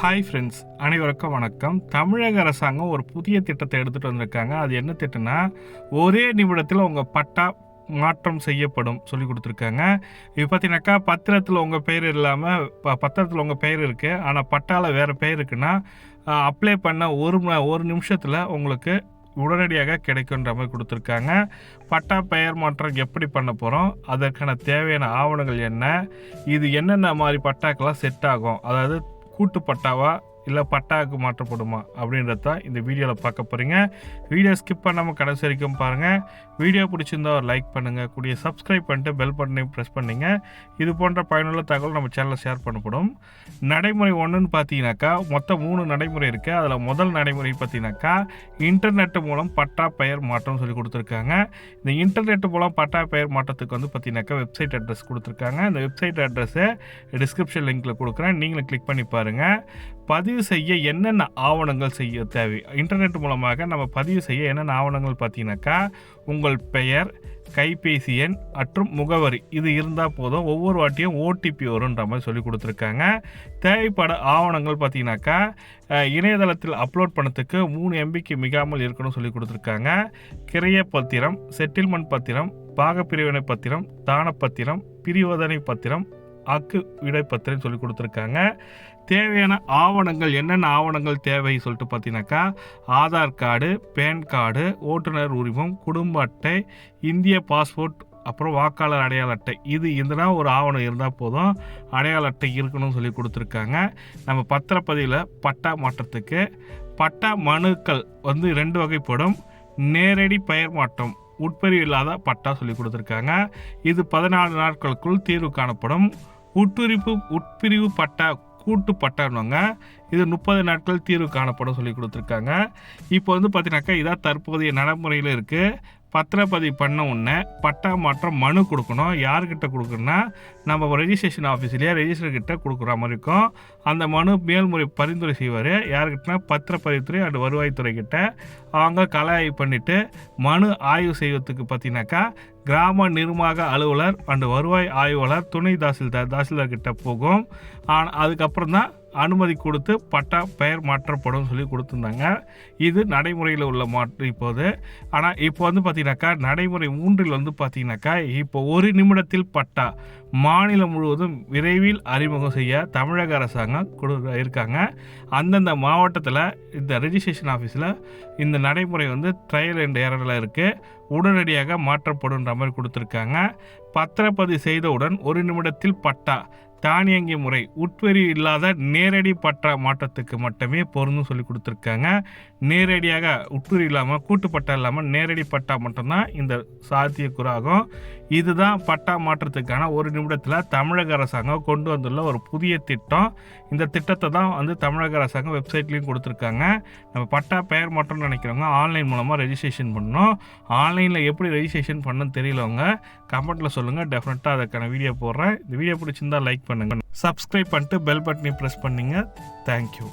Hi friends அனைவருக்கும் வணக்கம். தமிழக அரசாங்கம் ஒரு புதிய திட்டத்தை எடுத்துகிட்டு வந்திருக்காங்க. அது என்ன திட்டம்னா ஒரே நிமிடத்தில் உங்கள் பட்டா மாற்றம் செய்யப்படும் சொல்லி கொடுத்துருக்காங்க. இப்போ பார்த்தீங்கன்னாக்கா பத்திரத்தில் உங்கள் பெயர் இல்லாமல் ப பத்திரத்தில் உங்கள் பெயர் இருக்குது ஆனால் பட்டாவில் வேறு பெயர் இருக்குன்னா அப்ளை பண்ண ஒரு ஒரு நிமிஷத்தில் உங்களுக்கு உடனடியாக கிடைக்குன்ற மாதிரி கொடுத்துருக்காங்க. பட்டா பெயர் மாற்றம் எப்படி பண்ண போகிறோம் அதற்கான தேவையான ஆவணங்கள் என்ன? இது என்னென்ன மாதிரி பட்டாக்கெல்லாம் செட் ஆகும்? அதாவது கூட்டு பட்டாவா இல்லை பட்டாவுக்கு மாற்றப்படுமா அப்படின்றத தான் இந்த வீடியோவில் பார்க்க போகிறீங்க வீடியோ ஸ்கிப் பண்ணாமல் கடைசி வரைக்கும் பாருங்கள் வீடியோ பிடிச்சிருந்தா ஒரு லைக் பண்ணுங்கள் கூடிய சப்ஸ்கிரைப் பண்ணிட்டு பெல் பட்டனையும் ப்ரெஸ் பண்ணிங்க. இது போன்ற பயனுள்ள தகவல் நம்ம சேனலில் ஷேர் பண்ணப்படும். நடைமுறை ஒன்றுன்னு பார்த்தீங்கன்னாக்கா மொத்தம் மூணு நடைமுறை இருக்குது அதில் முதல் நடைமுறை பார்த்தீங்கன்னாக்கா இன்டர்நெட் மூலம் பட்டா பெயர் மாற்றம் சொல்லி கொடுத்துருக்காங்க. இந்த இன்டர்நெட் மூலம் பட்டா பெயர் மாற்றத்துக்கு வந்து பார்த்தீங்கன்னாக்கா வெப்சைட் அட்ரஸ் கொடுத்துருக்காங்க. இந்த வெப்சைட் அட்ரஸை டிஸ்கிரிப்ஷன் லிங்க்கில் கொடுக்குறேன். நீங்களும் கிளிக் பண்ணி பாருங்கள் பதிவு செய்ய என்னென்ன ஆவணங்கள் செய்ய தேவை? இன்டர்நெட் மூலமாக நம்ம பதிவு செய்ய என்னென்ன ஆவணங்கள் பார்த்தீங்கன்னாக்கா உங்கள் பெயர் கைபேசி எண் மற்றும் முகவரி. இது இருந்தால் போதும். ஒவ்வொரு வாட்டியும் ஓடிபி வரும்ன்ற மாதிரி சொல்லி கொடுத்துருக்காங்க. தேவைப்பட ஆவணங்கள் பார்த்தீங்கன்னாக்கா இணையதளத்தில் அப்லோட் பண்ணத்துக்கு மூணு எம்பிக்கு மிகாமல் இருக்கணும்னு சொல்லி கொடுத்துருக்காங்க. கிரைய பத்திரம் செட்டில்மெண்ட் பத்திரம் பாகப்பிரிவினை பத்திரம் தான பத்திரம் பிரிவதனை பத்திரம் அக்கு விடை பத்திரம் சொல்லி கொடுத்துருக்காங்க. தேவையான ஆவணங்கள் என்னென்ன ஆவணங்கள் தேவை சொல்லிட்டு பார்த்தீங்கன்னாக்கா ஆதார் கார்டு பேன் கார்டு ஓட்டுநர் உரிமம் குடும்ப அட்டை இந்திய பாஸ்போர்ட் அப்புறம் வாக்காளர் அடையாள அட்டை. இது இதுனா ஒரு ஆவணம் இருந்தால் போதும். அடையாள அட்டை இருக்கணும்னு சொல்லி கொடுத்துருக்காங்க. நம்ம பத்திரப்பதிவில் பட்டா மாற்றத்துக்கு பட்டா மனுக்கள் வந்து ரெண்டு வகைப்படும். நேரடி பெயர் மாற்றம் உட்பிரிவு இல்லாத பட்டா சொல்லி கொடுத்துருக்காங்க. இது பதினாலு நாட்களுக்குள் தீர்வு காணப்படும். உட்பிரிப்பு உட்பிரிவு பட்டா கூட்டு பட்டான்வாங்க இது முப்பது நாட்கள் தீர்வு காணப்படும் சொல்லி கொடுத்துருக்காங்க. இப்போ வந்து பார்த்தீங்கன்னாக்கா இதான் தற்போதைய நடைமுறையில் இருக்குது பத்திரப்பதிவு பண்ண உடனே பட்டா மாற்றம் மனு கொடுக்கணும். யார்கிட்ட கொடுக்கணும்னா நம்ம ரெஜிஸ்ட்ரேஷன் ஆஃபீஸ்லேயே ரெஜிஸ்டர் கிட்ட கொடுக்குற மாதிரி இருக்கும். அந்த மனு மேல்முறை பரிந்துரை செய்வார். யாருக்கிட்டனா பத்திரப்பதிவுத்துறை அண்ட் வருவாய்த்துறை கிட்ட அவங்க கலை ஆய்வு பண்ணிவிட்டு மனு ஆய்வு செய்வதுக்கு பார்த்தீங்கன்னாக்கா கிராம நிர்வாக அலுவலர் அண்டு வருவாய் ஆய்வாளர் துணை தாசில்தார் தாசில்தார் கிட்ட போகும். ஆனால் அதுக்கப்புறம் தான் அனுமதி கொடுத்து பட்டா பெயர் மாற்றப்படும் சொல்லி கொடுத்துருந்தாங்க. இது நடைமுறையில் உள்ள மாற்று இப்போது. ஆனால் இப்போ வந்து பார்த்தீங்கன்னாக்கா நடைமுறை மூன்றில் வந்து பார்த்தீங்கன்னாக்கா இப்போ ஒரு நிமிடத்தில் பட்டா மாநிலம் முழுவதும் விரைவில் அறிமுகம் செய்ய தமிழக அரசாங்கம் கொடு இருக்காங்க. அந்தந்த மாவட்டத்தில் இந்த ரெஜிஸ்ட்ரேஷன் ஆஃபீஸில் இந்த நடைமுறை வந்து ட்ரையல் அண்ட் ஏரரில் இருக்குது உடனடியாக மாற்றப்படுன்ற மாதிரி கொடுத்துருக்காங்க. பத்திரப்பதிவு செய்தவுடன் ஒரு நிமிடத்தில் பட்டா தானியங்கி முறை உட்வெறி இல்லாத நேரடி பட்டா மாற்றத்துக்கு மட்டுமே பொருந்தும் சொல்லி கொடுத்துருக்காங்க. நேரடியாக உட்வெறி இல்லாமல் கூட்டு பட்டா இல்லாமல் நேரடி பட்டா மட்டும்தான் இந்த சாத்தியக்குறாகும். இதுதான் பட்டா மாற்றத்துக்கான ஒரு நிமிடத்தில் தமிழக அரசாங்கம் கொண்டு வந்துள்ள ஒரு புதிய திட்டம். இந்த திட்டத்தை தான் வந்து தமிழக அரசாங்கம் வெப்சைட்லேயும் கொடுத்துருக்காங்க. நம்ம பட்டா பெயர் மாற்றம்னு நினைக்கிறவங்க ஆன்லைன் மூலமாக ரெஜிஸ்ட்ரேஷன் பண்ணணும். ஆன்லைனில் எப்படி ரெஜிஸ்ட்ரேஷன் பண்ணணும்னு தெரியலவங்க கமெண்ட்டில் சொல்லுங்கள் டெஃபினட்டாக அதுக்கான வீடியோ போடுறேன். இந்த வீடியோ பிடிச்சிருந்தால் லைக் பண்ணுங்கள் சப்ஸ்கிரைப் பண்ணிட்டு பெல் பட்டனை ப்ரெஸ் பண்ணிங்க. தேங்க்யூ